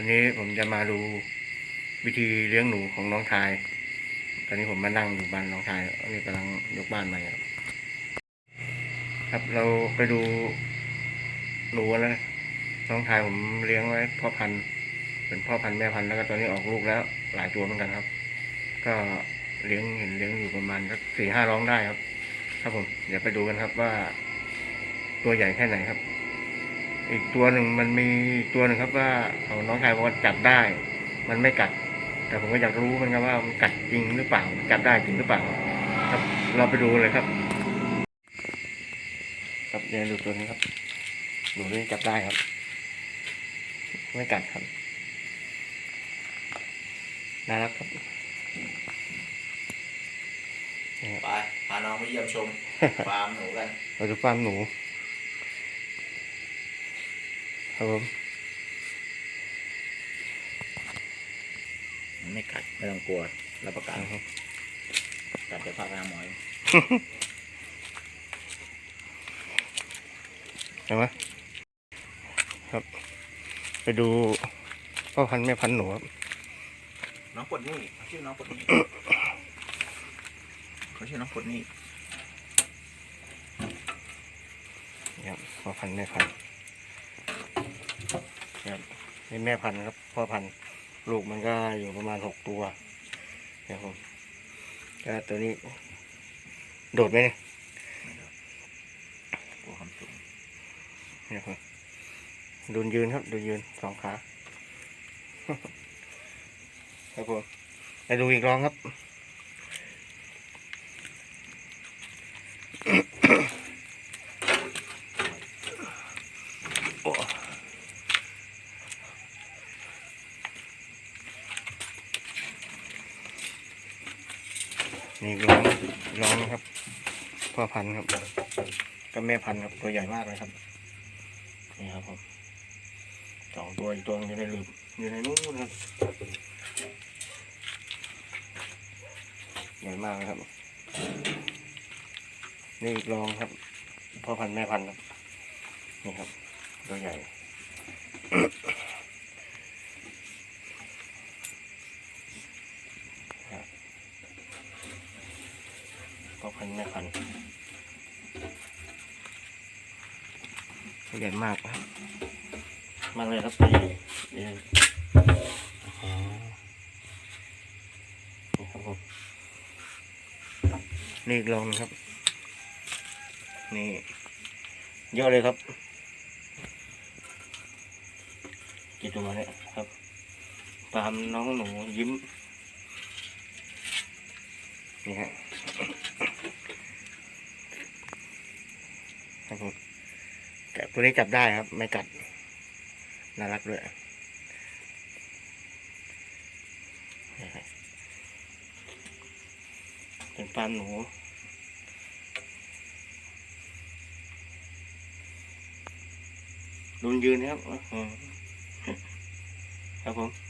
วันนี้ผมจะมาดูวิธีเลี้ยงหนูของน้องชาย ตอนนี้ผมมานั่งอยู่บ้านน้องชายอันนี้กำลังยกบ้านใหม่ครับ ครับเราไปดูหนูแล้วนะน้องชายผมเลี้ยงไว้พ่อพันธุ์เป็นพ่อพันธุ์แม่พันธุ์แล้วก็ตอนนี้ออกลูกแล้ว หลายตัวเหมือนกันครับ ก็เลี้ยงเห็นเลี้ยงอยู่ประมาณสักสี่ห้าร้องได้ครับ ครับผม เดี๋ยวไปดูกันครับว่า ตัวใหญ่แค่ไหนครับ อีกตัวหนึ่งมันมีอีกตัวหนึ่งครับว่าเขาน้องชายบอกว่าจับได้ มันไม่กัด แต่ผมก็อยากรู้เหมันครับว่ามันกัดจริงหรือเปล่าจับได้จริงหรือเปล่า ครับ เราไปดูเลยครับ ครับเดี๋ยวดูตัวนี้ครับดูนี่จับได้ครับ ไม่กัดครับน่ารักครับนี่ครับไปพาน้องไปเยี่ยมชมฟาร์มหนูกัน เราดูฟาร์มหนู ครับผมไม่กัดไม่ต้องกลัวรับประกันครับกัดจะพาไปหาหมอเห็นไหมครับ ไปดูพ่อพันธุ์แม่พันธุ์หนูครับน้องปลดหนี่เขาชื่อน้องปลดหนี่เขาชื่อน้องปลดหนี่นี่ครับพ่อพันธุ์แม่พันธุ์ ครับนี่แม่พันธุ์ครับพ่อพันธุ์ลูกมันก็อยู่ประมาณหกตัวนะครับผมก็ตัวนี้ โดดไหมเนี่ยกลัวความสูงนี่ครับดูยืนครับดูยืนสองขาครับผมไปดูอีกรองครับโอ้ นี่ร้องร้องนะครับพ่อพันธุ์ครับกับแม่พันธุ์ครับตัวใหญ่มากเลยครับนี่ครับผมสองตัวอีกตัวอยู่ในหลืมอยู่ในนู้นครับใหญ่มากเลยครับ นี่อีกรองครับพ่อพันธุ์แม่พันธุ์ครับนี่ครับตัวใหญ่ ครับ พ่อพันธุ์แม่พันธุ์ใหญ่มากครับมาเลยครับพี่เดี๋ยวอ๋อนี่ครับผมนี่อีกลองนึงครับ นี่ เยอะเลยครับกี่ตัวเนี่ยครับตามน้องหนูยิ้ม นี่ฮะ ครับผมแกตัวนี้จับได้ครับ ไม่กัด น่ารักด้วยเป็นฟาหนูดูยืนครับครับผม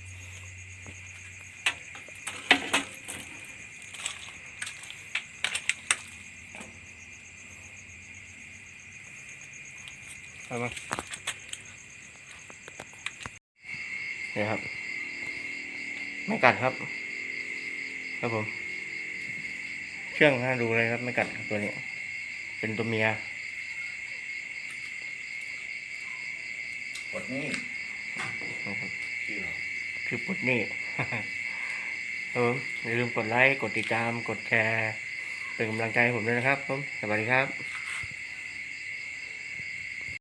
เอามานี่ครับ ไม่กัดครับ ครับผม เชื่องนะดูเลยครับ ไม่กัดครับตัวนี้ เป็นตัวเมียปลดหนี่นะครับชื่อเราคือปลดหนี่ครับผมอย่าลืมกดไลค์ กดติดตาม กดแชร์ เป็นกำลังใจให้ผมด้วยนะครับผม สวัสดีครับ